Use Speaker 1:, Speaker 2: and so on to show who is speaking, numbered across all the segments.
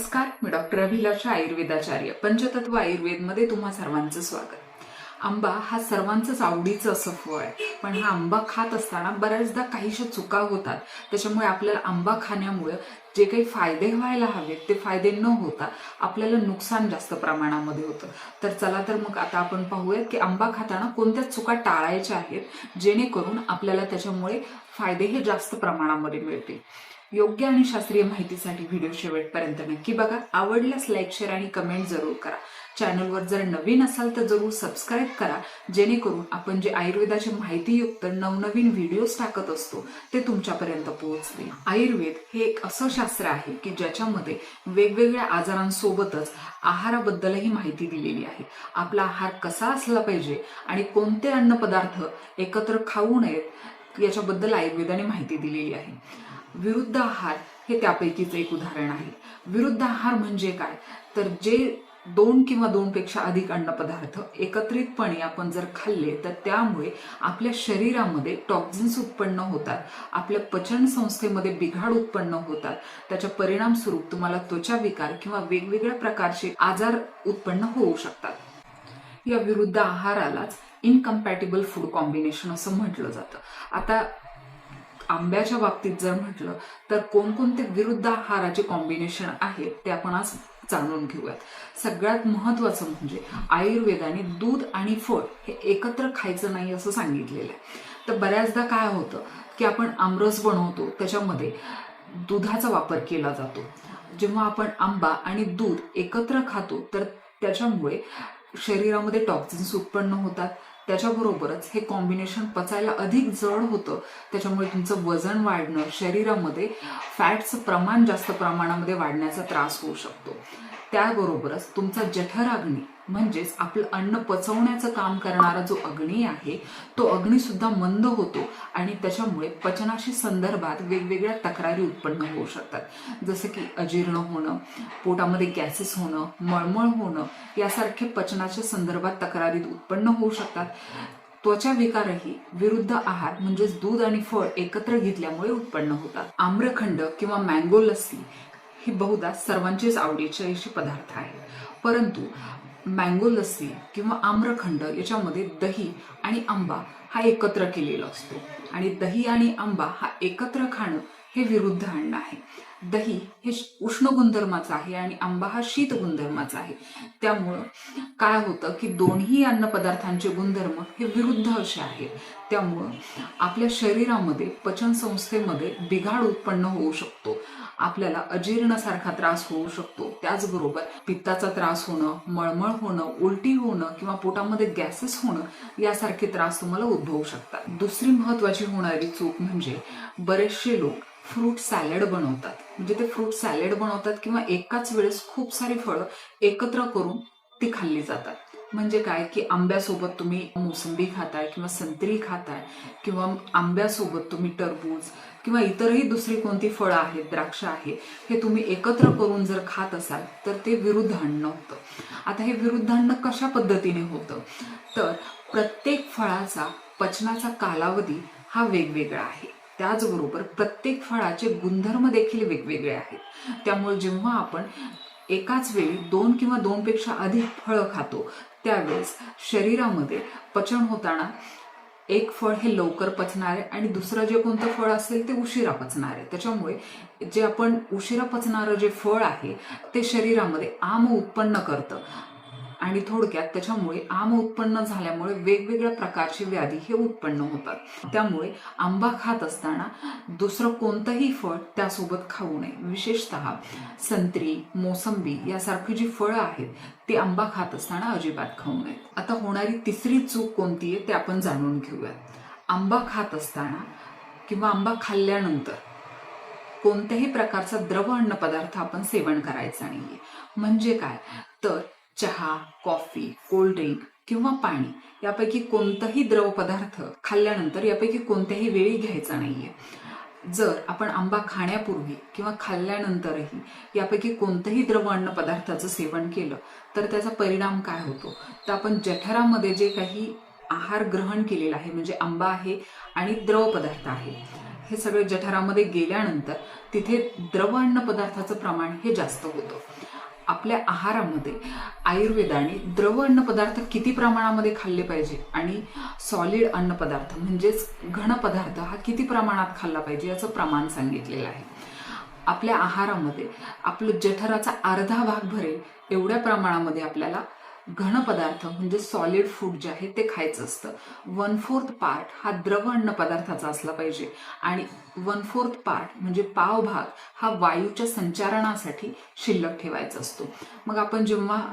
Speaker 1: नमस्कार मी डॉक्टर अभिलाषा आयुर्वेदाचार्य. पंचतत्व आयुर्वेदमध्ये तुम्हा सर्वांचं स्वागत. आंबा हा सर्वांचंच आवडीचं असं फळ आहे. पण हा आंबा खात असताना बऱ्याचदा काहीशा चुका होतात. त्याच्यामुळे आपल्याला आंबा खाण्यामुळे जे काही फायदे व्हायला हवेत ते फायदे न होता आपल्याला नुकसान जास्त प्रमाणामध्ये होतं. तर चला तर मग आता आपण पाहूयात की आंबा खाताना कोणत्या चुका टाळायच्या आहेत जेणेकरून आपल्याला त्याच्यामुळे फायदे हे जास्त प्रमाणामध्ये मिळतील. योग्य आणि शास्त्रीय माहितीसाठी व्हिडिओ शेवटपर्यंत नक्की बघा. आवडल्यास लाईक शेअर आणि कमेंट जरूर करा. चॅनलवर जर नवीन असाल तर जरूर सबस्क्राईब करा. जेणेकरून आपण जे आयुर्वेदाचे माहितीयुक्त नवनवीन व्हिडिओज टाकत असतो ते तुमच्यापर्यंत पोहोचतील. आयुर्वेद हे एक असं शास्त्र आहे की ज्याच्यामध्ये वेगवेगळ्या आजारांसोबतच आहाराबद्दलही माहिती दिलेली आहे. आपला आहार कसा असला पाहिजे आणि कोणते अन्न पदार्थ एकत्र खाऊ नयेत याच्याबद्दल आयुर्वेदाने माहिती दिलेली आहे. विरुद्ध आहार हे त्यापैकीच एक उदाहरण आहे. विरुद्ध आहार म्हणजे काय? तर जे दोन किंवा दोनपेक्षा अधिक अन्नपदार्थ एकत्रितपणे आपण जर खाल्ले तर त्यामुळे आपल्या शरीरामध्ये टॉक्झिन्स उत्पन्न होतात. आपल्या पचन संस्थेमध्ये बिघाड उत्पन्न होतात. त्याच्या परिणाम स्वरूप तुम्हाला त्वचा विकार किंवा वेगवेगळ्या प्रकारचे आजार उत्पन्न होऊ शकतात. या विरुद्ध आहारालाच इनकम्पॅटेबल फूड कॉम्बिनेशन असं म्हटलं जातं. आता आंब्याच्या बाबतीत जर म्हटलं तर कोणकोणते विरुद्ध आहाराचे कॉम्बिनेशन आहेत ते आपण आज जाणून घेऊयात. सगळ्यात महत्वाचं म्हणजे आयुर्वेदाने दूध आणि फळ हे एकत्र खायचं नाही असं सांगितलेलं आहे. तर बऱ्याचदा काय होतं की आपण आमरस बनवतो त्याच्यामध्ये दुधाचा वापर केला जातो. जेव्हा आपण आंबा आणि दूध एकत्र खातो तर त्याच्यामुळे शरीरामध्ये टॉक्सिन्स उत्पन्न होतात. त्याच्याबरोबरच हे कॉम्बिनेशन पचायला अधिक जड होतं. त्याच्यामुळे तुमचं वजन वाढणं शरीरामध्ये फॅटचं प्रमाण जास्त प्रमाणामध्ये वाढण्याचा त्रास होऊ शकतो. त्याबरोबरच तुमचा जठर अग्नी म्हणजेच आपलं अन्न पचवण्याचं काम करणारा जो अग्नी आहे तो अग्नी सुद्धा मंद होतो आणि त्याच्यामुळे पचनाशी संदर्भात वेगवेगळ्या तक्रारी उत्पन्न होऊ शकतात. जसं की अजीर्ण होणं पोटामध्ये गॅसेस होणं मळमळ होणं यासारखे पचनाच्या संदर्भात तक्रारी उत्पन्न होऊ शकतात. त्वचा विकारही विरुद्ध आहार म्हणजेच दूध आणि फळ एकत्र घेतल्यामुळे उत्पन्न होतात. आम्रखंड किंवा मँगो लस्सी ही बहुधा सर्वांचीच आवडीची अशी पदार्थ आहे परंतु मँगो लस्सी किंवा आम्रखंड याच्यामध्ये दही आणि आंबा हा एकत्र केलेला असतो. आणि दही आणि आंबा हा एकत्र खाणं हे विरुद्ध अन्न आहे. दही हे उष्ण गुणधर्माचं आहे आणि आंबा हा शीत गुणधर्माचा आहे. त्यामुळं काय होतं की दोन्ही अन्नपदार्थांचे गुणधर्म हे विरुद्ध असे आहेत त्यामुळं आपल्या शरीरामध्ये पचन संस्थेमध्ये बिघाड उत्पन्न होऊ शकतो. आपल्याला अजीर्णासारखा त्रास होऊ शकतो. त्याचबरोबर पित्ताचा त्रास होणं मळमळ होणं उलटी होणं किंवा पोटामध्ये गॅसेस होणं यासारखे त्रास तुम्हाला उद्भवू शकतात. दुसरी महत्वाची होणारी चूक म्हणजे बरेचसे लोक फ्रूट सॅलड बनवतात. म्हणजे ते फ्रूट सॅलड बनवतात किंवा एकाच वेळेस खूप सारी फळं एकत्र करून ती खाल्ली जातात. म्हणजे काय? की आंब्यासोबत तुम्ही मोसंबी खाताय किंवा संत्री खाताय किंवा आंब्यासोबत तुम्ही टरबूज किंवा इतरही दुसरी कोणती फळं आहेत द्राक्ष आहे हे तुम्ही एकत्र करून जर खात असाल तर ते विरुद्ध अन्न होतं. आता हे विरुद्ध अन्न कशा पद्धतीने होतं? तर प्रत्येक फळाचा पचनाचा कालावधी हा वेगवेगळा आहे. त्याचबरोबर प्रत्येक फळाचे गुणधर्म देखील वेगवेगळे आहेत. त्यामुळे जेव्हा आपण एकाच वेळी दोन किंवा दोनपेक्षा अधिक फळं खातो त्यावेळेस शरीरामध्ये पचन होताना एक फळ हे लवकर पचणार आहे आणि दुसरं जे कोणतं फळ असेल ते उशिरा पचणार. आहे त्याच्यामुळे जे आपण उशिरा पचणारं जे फळ आहे ते शरीरामध्ये आम उत्पन्न करतं. आणि थोडक्यात त्याच्यामुळे आम उत्पन्न झाल्यामुळे वेगवेगळ्या प्रकारची व्याधी हे उत्पन्न होतात. त्यामुळे आंबा खात असताना दुसरं कोणतंही फळ त्यासोबत खाऊ नये. विशेषतः संत्री मोसंबी यासारखी जी फळं आहेत ती आंबा खात असताना अजिबात खाऊ नयेत. आता होणारी तिसरी चूक कोणती आहे ते आपण जाणून घेऊयात. आंबा खात असताना किंवा आंबा खाल्ल्यानंतर कोणत्याही प्रकारचा द्रव अन्न पदार्थ आपण सेवन करायचा नाहीये. म्हणजे काय? तर चहा कॉफी कोल्ड्रिंक किंवा पाणी यापैकी कोणताही द्रव पदार्थ खाल्ल्यानंतर यापैकी कोणत्याही वेळी घ्यायचा नाहीये. जर आपण आंबा खाण्यापूर्वी किंवा खाल्ल्यानंतरही यापैकी कोणत्याही द्रव अन्न पदार्थाचं सेवन केलं तर त्याचा परिणाम काय होतो? तर आपण जठरामध्ये जे काही आहार ग्रहण केलेला आहे म्हणजे आंबा आहे आणि द्रव पदार्थ आहे हे सगळे जठरामध्ये गेल्यानंतर तिथे द्रव अन्न पदार्थाचं प्रमाण हे जास्त होतं. आपल्या आहारामध्ये. आयुर्वेदाने द्रव अन्नपदार्थ किती प्रमाणामध्ये खाल्ले पाहिजे आणि सॉलिड अन्नपदार्थ म्हणजेच घन पदार्थ हा किती प्रमाणात खाल्ला पाहिजे याचं प्रमाण सांगितलेलं आहे. आपल्या आहारामध्ये आपलं जठराचा अर्धा भाग भरेल एवढ्या प्रमाणामध्ये आपल्याला घन पदार्थ म्हणजे सॉलिड फूड जे आहे ते खायचं असतं. वन फोर्थ पार्ट हा द्रव अन्न पदार्थाचा असला पाहिजे. आणि वन फोर्थ पार्ट म्हणजे पाव भाग हा वायूच्या संचारणासाठी शिल्लक ठेवायचा असतो. मग आपण जेव्हा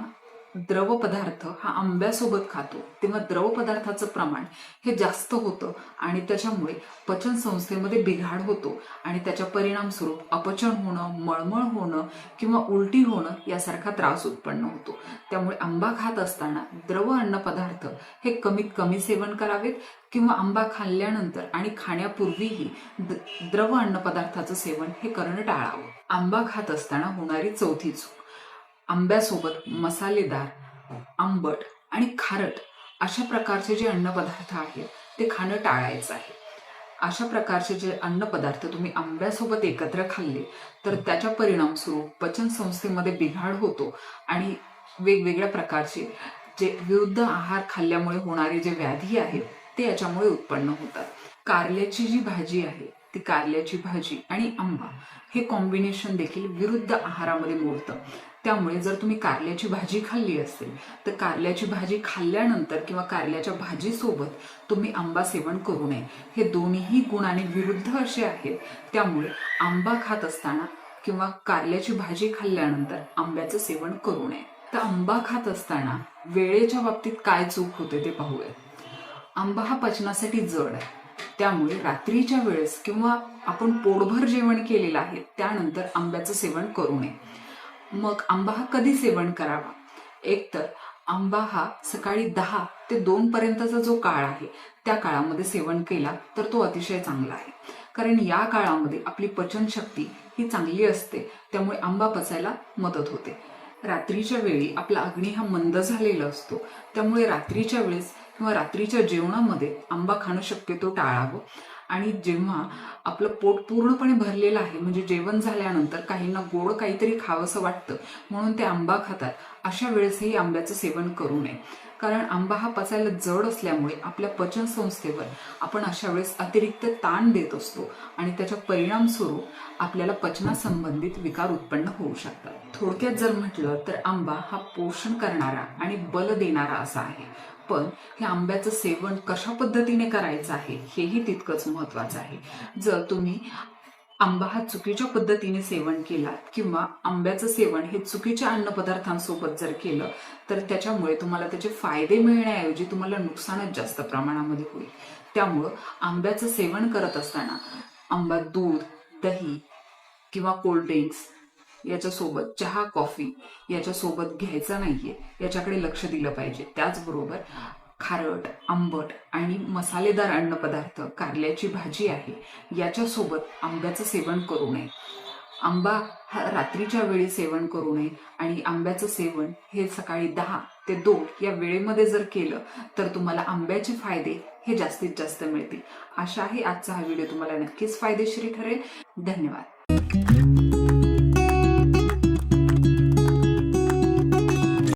Speaker 1: द्रव पदार्थ हा आंब्यासोबत खातो. तेव्हा द्रव पदार्थाचं प्रमाण हे जास्त होतं आणि त्याच्यामुळे पचन संस्थेमध्ये बिघाड होतो आणि त्याच्या परिणामस्वरूप अपचन होणं मळमळ होणं किंवा उलटी होणं यासारखा त्रास उत्पन्न होतो. त्यामुळे आंबा खात असताना द्रव अन्न पदार्थ हे कमीत कमी सेवन करावेत किंवा आंबा खाल्ल्यानंतर आणि खाण्यापूर्वीही द्रव अन्न पदार्थाचं सेवन हे करणं टाळावं. आंबा खात असताना होणारी चौथी चूक आंब्यासोबत मसालेदार आंबट आणि खारट अशा प्रकारचे जे अन्नपदार्थ आहेत ते खाणं टाळायचं आहे. अशा प्रकारचे जे अन्नपदार्थ तुम्ही आंब्यासोबत एकत्र खाल्ले तर त्याच्या परिणामस्वरूप पचन संस्थेमध्ये बिघाड होतो आणि वेगवेगळ्या प्रकारचे जे विरुद्ध आहार खाल्ल्यामुळे होणारे जे व्याधी आहेत ते याच्यामुळे उत्पन्न होतात. कारल्याची जी भाजी आहे ती कारल्याची भाजी आणि आंबा हे कॉम्बिनेशन देखील विरुद्ध आहारामध्ये मोडतं. त्यामुळे जर तुम्ही कारल्याची भाजी खाल्ली असेल तर कारल्याची भाजी खाल्ल्यानंतर किंवा कारल्याच्या भाजीसोबत तुम्ही आंबा सेवन करू नये. हे दोन्हीही गुणाने विरुद्ध असे आहेत. त्यामुळे आंबा खात असताना किंवा कारल्याची भाजी खाल्ल्यानंतर आंब्याचं सेवन करू नये. तर आंबा खात असताना वेळेच्या बाबतीत काय चूक होते ते पाहूया. आंबा हा पचनासाठी जड आहे. त्यामुळे रात्रीच्या वेळेस किंवा आपण पोटभर जेवण केलेलं आहे त्यानंतर आंब्याचं सेवन करू नये. मग आंबा हा कधी सेवन करावा? एकतर आंबा हा सकाळी दहा ते दोन पर्यंतचा जो काळ आहे त्या काळामध्ये सेवन केला तर तो अतिशय चांगला आहे. कारण या काळामध्ये आपली पचनशक्ती ही चांगली असते त्यामुळे आंबा पचायला मदत होते. रात्रीच्या वेळी आपला अग्नी हा मंद झालेला असतो त्यामुळे रात्रीच्या वेळेस किंवा रात्रीच्या जेवणामध्ये आंबा खाणं शक्यतो टाळावं. आणि जेव्हा आपलं पोट पूर्णपणे भरलेलं आहे म्हणजे जेवण झाल्यानंतर काहींना गोड काहीतरी खावंसं वाटतं म्हणून ते आंबा खातात. अशा वेळेसही आंब्याचं सेवन करू नये. कारण आंबा हा पचायला जड असल्यामुळे आपल्या पचन संस्थेवर आपण अशा वेळेस अतिरिक्त ताण देत असतो आणि त्याच्या परिणामस्वरूप आपल्याला पचनासंबंधित विकार उत्पन्न होऊ शकतात. थोडक्यात जर म्हटलं तर आंबा हा पोषण करणारा आणि बल देणारा असा आहे. पण हे आंब्याचं सेवन कशा पद्धतीने करायचं आहे हेही तितकंच महत्त्वाचं आहे. जर तुम्ही आंबा हा चुकीच्या पद्धतीने सेवन केला किंवा आंब्याचं सेवन हे चुकीच्या अन्नपदार्थांसोबत जर केलं तर त्याच्यामुळे तुम्हाला त्याचे फायदे मिळण्याऐवजी तुम्हाला नुकसानच जास्त प्रमाणामध्ये होईल. त्यामुळं आंब्याचं सेवन करत असताना आंबा दूध दही किंवा कोल्ड ड्रिंक्स याच्यासोबत चहा कॉफी याच्यासोबत घ्यायचा नाहीये याच्याकडे लक्ष दिलं पाहिजे. त्याचबरोबर खारट आंबट आणि मसालेदार अन्नपदार्थ कारल्याची भाजी आहे. याच्यासोबत आंब्याचं सेवन करू नये. आंबा हा रात्रीच्या वेळी सेवन करू नये आणि आंब्याचं सेवन हे सकाळी दहा ते दोन या वेळेमध्ये जर केलं तर तुम्हाला आंब्याचे फायदे हे जास्तीत जास्त मिळतील. अशाही आजचा हा व्हिडिओ तुम्हाला नक्कीच फायदेशीर ठरेल. धन्यवाद.